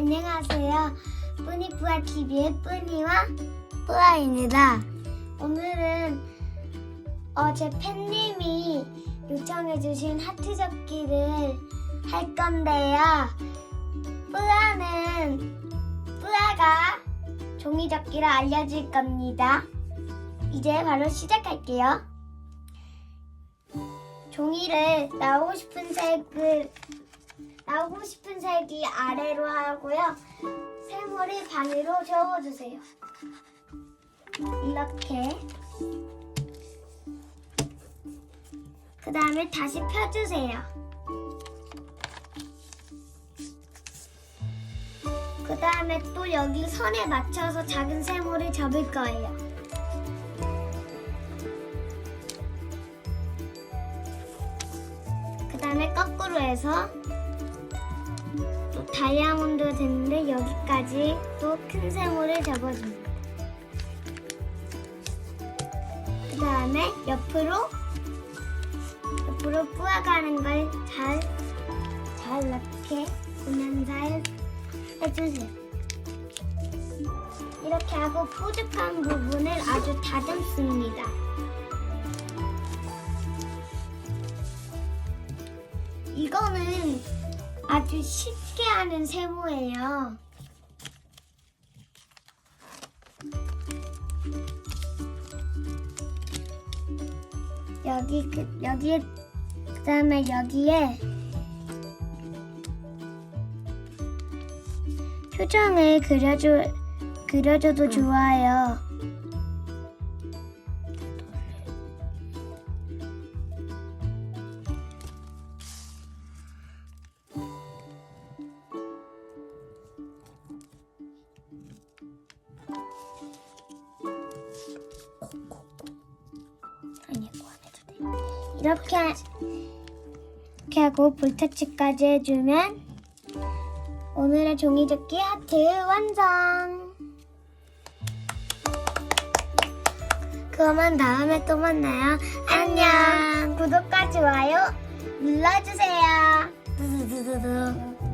안녕하세요. 뿌니뿌아 TV의 뿌니와 뿌아입니다. 오늘은 어, 제 팬님이 요청해주신 하트 접기를 할 건데요. 뿌아는 뿌아가 종이 접기를 알려줄 겁니다. 이제 바로 시작할게요. 종이를 나오고 싶은 색을 나오고 싶은 색이 아래로 하고요. 세모를 반으로 접어주세요. 이렇게. 그 다음에 다시 펴주세요. 그 다음에 또 여기 선에 맞춰서 작은 세모를 접을 거예요. 그 다음에 거꾸로 해서 또 다이아몬드가 됐는데 여기까지 또 큰 세모를 접어줍니다. 그 다음에 옆으로 옆으로 뿌아가는 걸 잘 잘 이렇게 보면서 해- 해주세요. 이렇게 하고 뾰족한 부분을 아주 다듬습니다. 이거는 아주 쉽게 하는 세모예요. 여기 그 여기에 그다음에 여기에 표정을 그려줘 그려줘도 좋아요. 이렇게 이렇게 하고 볼터치까지 해주면 오늘의 종이접기 하트 완성. 그러면 다음에 또 만나요. 안녕. 구독과 좋아요 눌러주세요. 두두두두두.